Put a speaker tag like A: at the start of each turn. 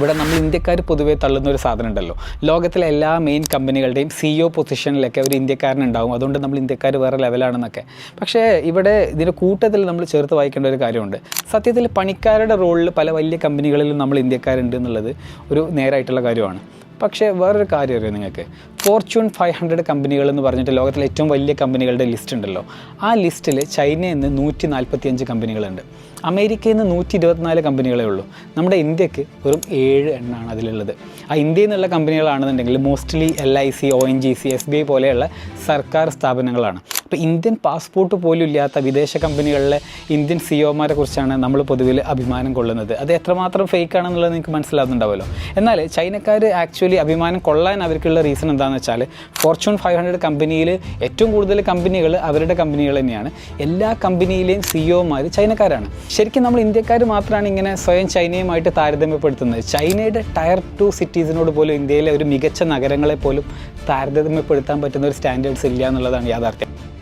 A: ഇവിടെ നമ്മൾ ഇന്ത്യക്കാർ പൊതുവേ തള്ളുന്ന ഒരു സാധനം ഉണ്ടല്ലോ. ലോകത്തിലെ എല്ലാ മെയിൻ കമ്പനികളുടെയും സിഇഒ പൊസിഷനിലൊക്കെ ഒരു ഇന്ത്യക്കാരനുണ്ടാവും. അതുകൊണ്ട് നമ്മൾ ഇന്ത്യക്കാർ വേറെ ലെവലാണെന്നൊക്കെ പക്ഷേ ഇവിടെ ഇതിന്റെ കൂട്ടത്തിൽ നമ്മൾ ചേർത്ത് വായിക്കേണ്ട ഒരു കാര്യമുണ്ട്. സത്യത്തിൽ പണിക്കാരുടെ റോളിൽ പല വലിയ കമ്പനികളിലും നമ്മൾ ഇന്ത്യക്കാരുണ്ട് എന്നുള്ളത് ഒരു നേരായിട്ടുള്ള കാര്യമാണ്. പക്ഷേ വേറൊരു കാര്യം അറിയാം നിങ്ങൾക്ക്? ഫോർച്യൂൺ ഫൈവ് ഹൺഡ്രഡ് കമ്പനികൾ എന്ന് പറഞ്ഞിട്ട് ലോകത്തിലെ ഏറ്റവും വലിയ കമ്പനികളുടെ ലിസ്റ്റ് ഉണ്ടല്ലോ. ആ ലിസ്റ്റിൽ ചൈനയിൽ നിന്ന് നൂറ്റി നാൽപ്പത്തിയഞ്ച് കമ്പനികളുണ്ട് അമേരിക്കയിൽ നിന്ന് നൂറ്റി ഇരുപത്തിനാല് കമ്പനികളേ ഉള്ളൂ. നമ്മുടെ ഇന്ത്യയ്ക്ക് വെറും ഏഴ് എണ്ണമാണ് അതിലുള്ളത്. ആ ഇന്ത്യയിൽ നിന്നുള്ള കമ്പനികളാണെന്നുണ്ടെങ്കിൽ mostly L I C O N G C S B I പോലെയുള്ള സർക്കാർ സ്ഥാപനങ്ങളാണ്. അപ്പോൾ ഇന്ത്യൻ പാസ്പോർട്ട് പോലും ഇല്ലാത്ത വിദേശ കമ്പനികളിലെ ഇന്ത്യൻ സിഒമാരെ കുറിച്ചാണ് നമ്മൾ പൊതുവിൽ അഭിമാനം കൊള്ളുന്നത്. അത് എത്രമാത്രം ഫേക്ക് ആണെന്നുള്ളത് നിങ്ങൾക്ക് മനസ്സിലാകുന്നുണ്ടാവുമല്ലോ എന്നാൽ ചൈനക്കാർ ആക്ച്വലി അഭിമാനം കൊള്ളാൻ അവർക്കുള്ള റീസൺ എന്താണെന്ന് വെച്ചാൽ ഫോർച്യൂൺ ഫൈവ് ഹൺഡ്രഡ് കമ്പനിയിൽ ഏറ്റവും കൂടുതൽ കമ്പനികൾ അവരുടെ കമ്പനികൾ തന്നെയാണ്. എല്ലാ കമ്പനിയിലെയും സിഇഒമാർ ചൈനക്കാരാണ്. ശരിക്കും നമ്മൾ ഇന്ത്യക്കാർ മാത്രമാണ് ഇങ്ങനെ സ്വയം ചൈനയുമായിട്ട് താരതമ്യപ്പെടുത്തുന്നത്. ചൈനയുടെ ടയർ ടു സിറ്റീസിനോട് പോലും ഇന്ത്യയിലെ ഒരു മികച്ച നഗരങ്ങളെ പോലും താരതമ്യപ്പെടുത്താൻ പറ്റുന്ന ഒരു സ്റ്റാൻഡേർഡ്സ് ഇല്ല എന്നുള്ളതാണ് യാഥാർത്ഥ്യം.